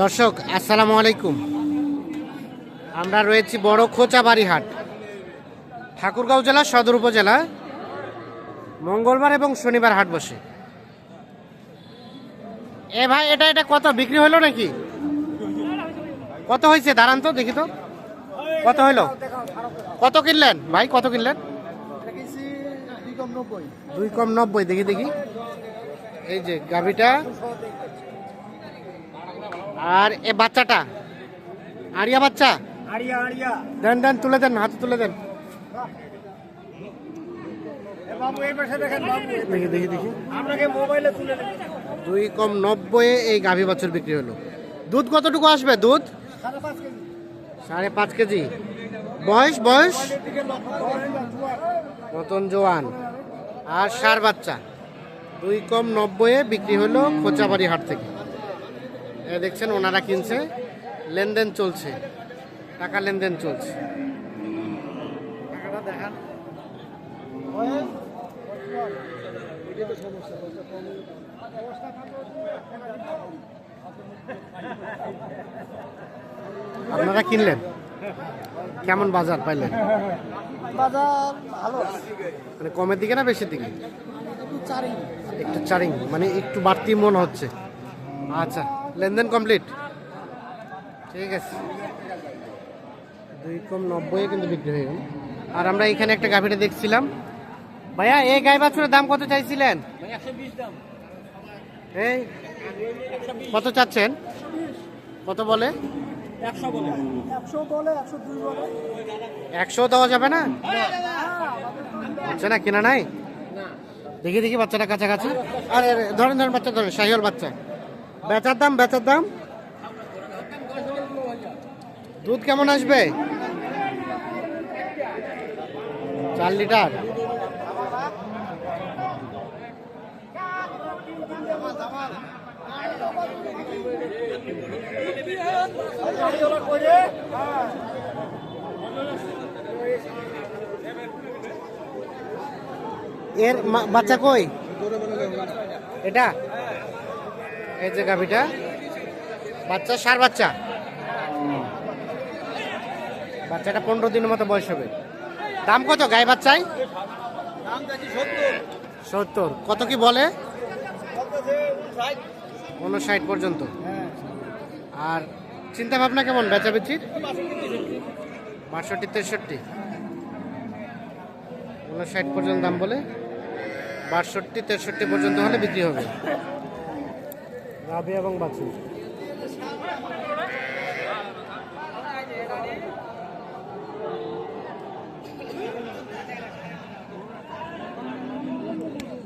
দর্শক, আসসালামু আলাইকুম। আমরা রয়েছি বড় খোঁচাবাড়ি হাট ঠাকুরগাঁও জেলা, সদর উপজেলা, মঙ্গলবার এবং শনিবার হাট বসে। এ ভাই, এটা এটা কত, বিক্রি হলো নাকি? কত হয়েছে? দাঁড়ান তো, দেখি তো। কত হইল কত কিনলেন? ভাই, কত কিনলেন? দুই কম নব্বই, দেখি দেখি। এই যে গাভিটা আর এ বাচ্চাটা? আরিয়া বাচ্চা? আড়িয়া আড়িয়া দেন দেন তুলে দেন হাতে তুলে দেন। এ বাবু এই পাশে দেখেন বাবু। দেখি দেখি দেখি দুই কম নব্বই এই গাভী বছর বিক্রি হলো। দুধ কতটুকু আসবে? দুধ? সাড়ে পাঁচ কেজি। বয়স বয়স। নতুন জোয়ান। আর সার বাচ্চা? দুই কম নব্বইয়ে বিক্রি হলো খোঁচাবাড়ি হাট থেকে। দেখছেন ওনারা কিনছে। লেনদেন চলছে। টাকা লেনদেন চলছে। টাকাটা দেখান। আপনারা কিনলেন? কেমন বাজার পাইলেন? বাজার ভালো। মানে কমের দিকে না বেশির দিকে? একটু একটু চারিং মানে একটু বাড়তি মনে হচ্ছে। আচ্ছা। লেনদেন কমপ্লিট? ঠিক আছে। দুই কম নব্বই কিন্তু বিক্রি হয়ে গেল। আর আমরা এখানে একটা গাভিটা দেখছিলাম। ভাইয়া এই গাই বাছুরের দাম কত চাইছিলেন? এই, কত চাচ্ছেন? কত বলে? একশো দেওয়া যাবে না? হচ্ছে না, কেনা নাই? দেখি দেখি, বাচ্চাটা কাছাকাছি। আরে ধরেন ধরেন, বাচ্চা, ধরেন শাহিওল বাচ্চা। বেচার দাম বেচার দাম। দুধ কেমন আসবে? চার লিটার। এর বাচ্চা কই? এটা? এই যে গাভিটা। বাচ্চা, সার বাচ্চা। বাচ্চাটা পনেরো দিনের মতো বয়স হবে। দাম কত গায়ে বাচ্চায়? সত্তর। কত কি বলে? উনষাট পর্যন্ত। আর চিন্তা ভাবনা কেমন বেচা বেচির বাষট্টি, তেষট্টি। উনষাট পর্যন্ত দাম বলে বাষট্টি, তেষট্টি পর্যন্ত হলে বিক্রি হবে। রাবি এবং বাছুর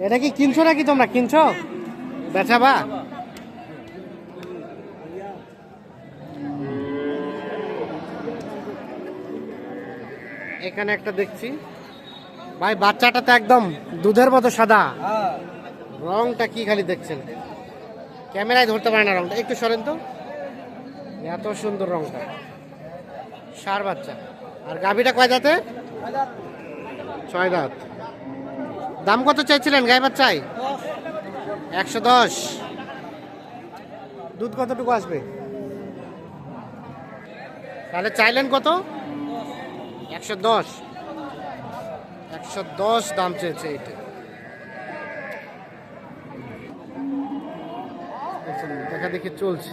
এটা কি কিনছো নাকি তোমরা? কিনছো? বেচাবা এখানে একটা দেখছি। ভাই বাচ্চাটা তো একদম দুধের মতো সাদা। রংটা কি খালি দেখছেন? ক্যামেরায় ধরতে পারে না রংটা। একটু সরেন তো। এত সুন্দর রংটা। সার বাচ্চা। আর গাভীটা কয় দাঁতে? ছয় দাঁত। দাম কত চাইছিলেন গায়ে বাচ্চায়? একশো দশ। দুধ কতটুকু আসবে? তাহলে চাইলেন কত? একশো দশ। একশো দশ দাম চেয়েছে এটা দেখছেন, দেখা দেখি চলছে।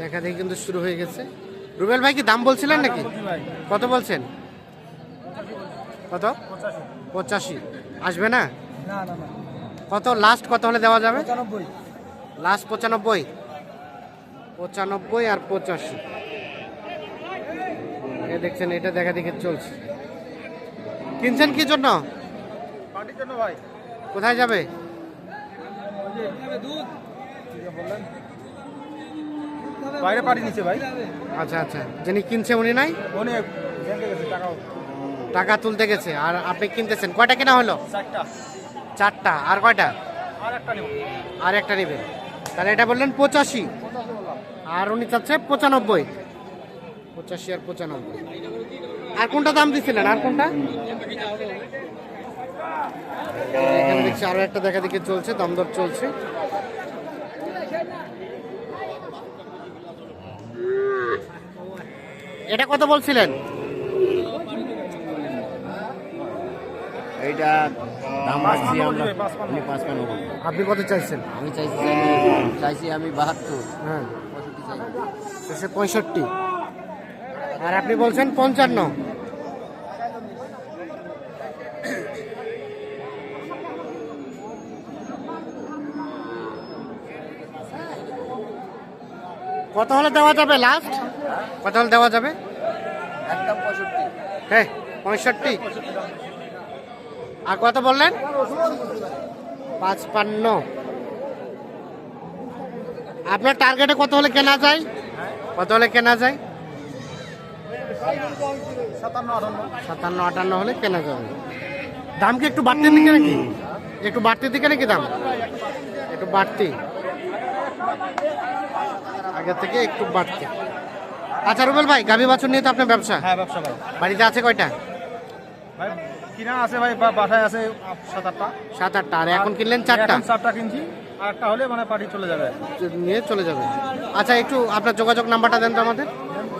দেখা দেখি কিন্তু শুরু হয়ে গেছে। রুবেল ভাই কি দাম বলছিলেন নাকি? কত বলছেন? কত? পঁচাশি। আসবে না? কত? লাস্ট কত হলে দেওয়া যাবে? পঁচানব্বই। লাস্ট পঁচানব্বই। পঁচানব্বই আর পঁচাশি। দেখছেন এটা দেখা দেখে চলছে। কিনছেন কি জন্য? পার্টির জন্য ভাই। কোথায় যাবে? বাইরে পাঠিয়ে নিচ্ছে ভাই। আচ্ছা আচ্ছা। যিনি কিনছে উনি নাই? উনি টাকা তুলতে গেছে। আর আপনি কিনতেছেন। কয়টা কেনা হলো? চারটা। আর কয়টা? আর একটা নেব। আর একটা নেবে। তাহলে এটা বললেন পঁচাশি। আর উনি চাচ্ছে পঁচানব্বই। পঁচাশি আর পঁচানব্বই। আর কোনটা দাম দিছিলেন? আর কোনটা? এখানে দেখছি আরও একটা দেখা দেখি চলছে দাম দর চলছে। এটা কত বলছিলেন? এইটা দাম আমরা। পাঁচপান্ন। আপনি কত চাইছেন? আমি চাইছি চাইছি আমি বাহাত্তর। হ্যাঁ। পঁয়ষট্টি চাই পঁয়ষট্টি। আর আপনি বলছেন পঞ্চান্ন। কত হলে দেওয়া যাবে লাস্ট কত হলে দেওয়া যাবে? একদম পঁয়ষট্টি। হ্যাঁ পঁয়ষট্টি। আর কত বললেন? পাঁচপান্ন। আপনার টার্গেটে কত হলে কেনা যায়? কত হলে কেনা যায়? সাতান্ন আটান্ন হলে কেনা যাবে। দাম কি একটু বাড়তির দিকে নাকি? একটু বাড়তির দিকে নাকি দাম? একটু বাড়তি। আগের থেকে একটু বাড়তি। আচ্ছা রুবেল ভাই গাভী বাছুর নিয়ে তো আপনার ব্যবসা? হ্যাঁ ব্যবসা ভাই। বাড়িতে আছে কয়টা? ভাই কিনা আছে ভাই বাসায় আছে সাত আটটা। সাত আটটা। আর এখন কিনলেন চারটা? চারটা কিনছি। আর একটা হলে মানে পার্টি চলে যাবে। নিয়ে চলে যাবে। আচ্ছা একটু আপনার যোগাযোগ নাম্বারটা দেন তো আমাদের।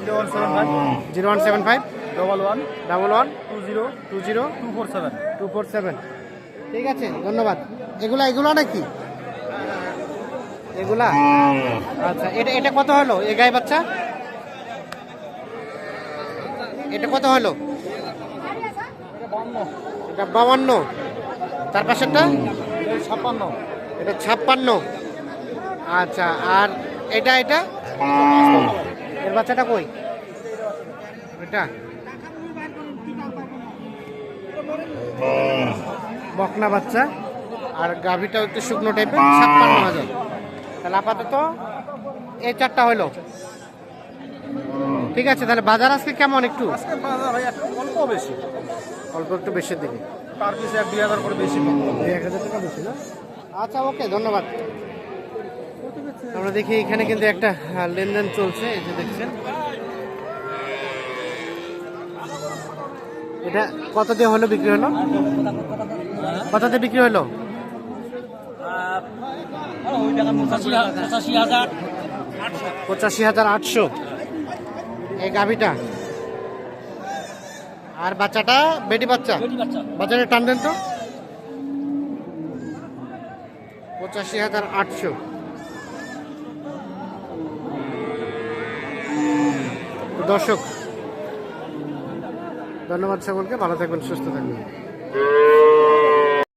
Zero one seven five. Zero one seven five. Double one double one. Two zero two zero. Two four seven two four seven. ঠিক আছে ধন্যবাদ। এগুলা এগুলা নাকি? এগুলা? আচ্ছা এটা এটা কত হলো? এ গায়ে বাচ্চা? এটা কত হলো? এটা বাউান্ন। তার পাশেরটা? ছাপ্পান্ন। এটা ছাপ্পান্ন। আচ্ছা আর এটা এটা? এর বাচ্চাটা কই? এটা? বকনা বাচ্চা। আর গাভিটাও একটু শুকনো টাইপের ছাপ্পান্ন হাজার তাহলে আপাতত এই চারটা হলো ঠিক আছে তাহলে বাজার আজকে কেমন একটু? অল্প বেশি। অল্প একটু বেশির দিকে। পার পিসে এক দুই হাজার করে বেশি। এক হাজার টাকা বেশি না? আচ্ছা ওকে ধন্যবাদ। আমরা দেখি এখানে কিন্তু একটা লেনদেন চলছে এই যে দেখছেন। এটা কত দিয়ে হলো বিক্রি হলো? কত দিয়ে বিক্রি হলো? পঁচাশি হাজার আটশো। এই গাভিটা। আর বাচ্চাটা বেটি বাচ্চা? বাচ্চাটা টান দেন তো? পঁচাশি হাজার আটশো। দর্শক ধন্যবাদ সকলকে ভালো থাকবেন সুস্থ থাকবেন।